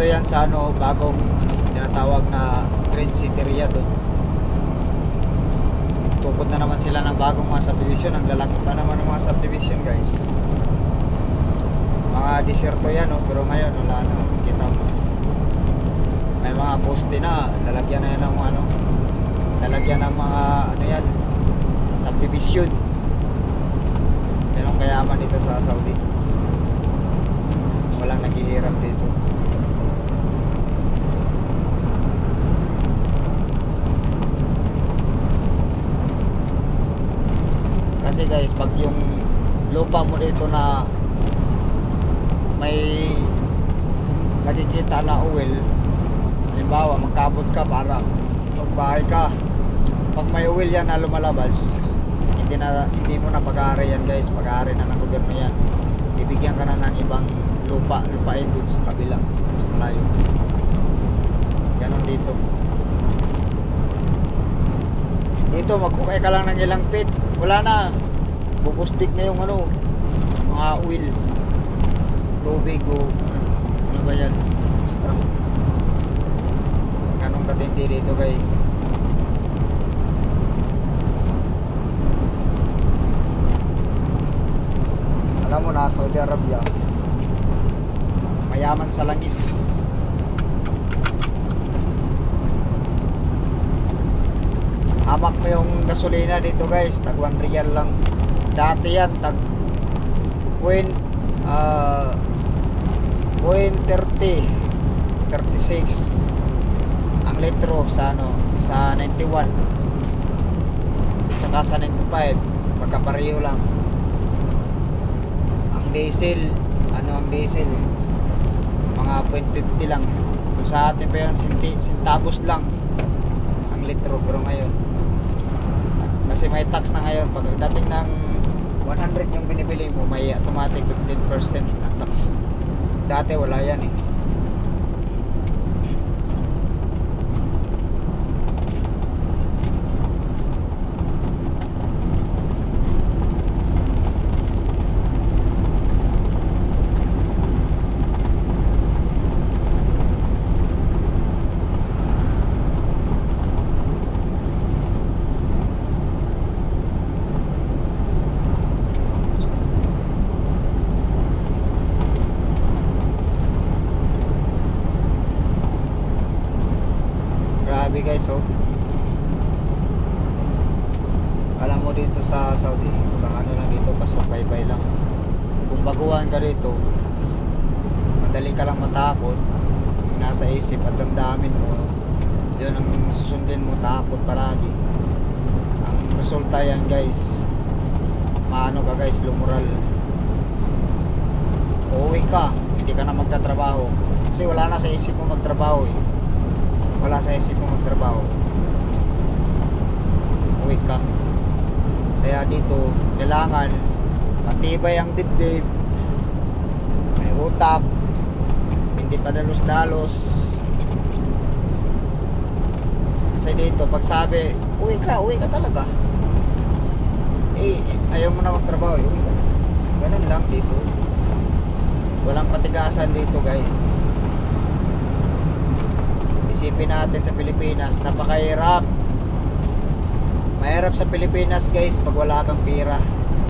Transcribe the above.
Dito yan sa ano, bagong tinatawag na Green City Riyadh. oh. Tukod na naman sila ng bagong mga subdivision. Ang lalaki pa naman ng mga subdivision guys. Mga diserto yan oh, pero ngayon wala na. Kita mo. May mga poste na. Lalagyan na yan ng ano. Lalagyan ng mga ano yan. Subdivision. Yan ang kayaman dito sa Saudi. Walang naghihirap dito. Kasi guys, pag yung lupa mo dito na may nakikita na oil, halimbawa magkabot ka para magbahay ka. Pag may oil yan na lumalabas, hindi na hindi mo na pag-aari yan guys, pag-aari na ng gobyerno yan. Bibigyan ka na ng ibang lupa, lupain dun sa kabila, sa malayo. Ganon dito. Dito, magkukay ka lang ng ilang feet. Wala na. Bubustik na yung ano, mga oil. Tubig o ano ba yan? Basta. Ganong katindi dito guys. Alam mo na, Saudi Arabia, mayaman sa langis. Hamak mo yung gasolina dito guys, tag 1 real lang. Dati yan, tag point, ah, point 30, 36 ang litro sa ano, sa 91. Tsaka sa 95, magkapareho lang. Ang diesel, ano ang diesel? Mga 0.50 lang. Kung sa atin pa yun, sintabos lang ang litro. Pero ngayon, kasi may tax na ngayon. Pag dating ng 100 yung binibili mo, may automatic 15% na tax. Dati wala yan eh. Grabe guys, oh. Alam mo dito sa Saudi, baka ano lang dito, pasok-baybay lang. Kung baguhan ka dito, madali ka lang matakot. Nasa isip at damdamin mo, yun ang susundin mo, takot palagi. Ang resulta yan guys, maano ka guys, lumural. Uuwi ka, hindi ka na magtatrabaho. Kasi wala na sa isip mo magtrabaho eh wala sa isip mo magtrabaho. Uwi ka. Kaya dito kailangan matibay ang dibdib may utak hindi pa dalos-dalos. Kasi dito pag sabi uwi ka, uwi ka talaga. Eh ayaw mo na magtrabaho eh, uwi ka na. Ganun lang dito. Walang patigasan dito guys isipin natin sa Pilipinas. Napakahirap. Mahirap sa Pilipinas guys pag wala kang pira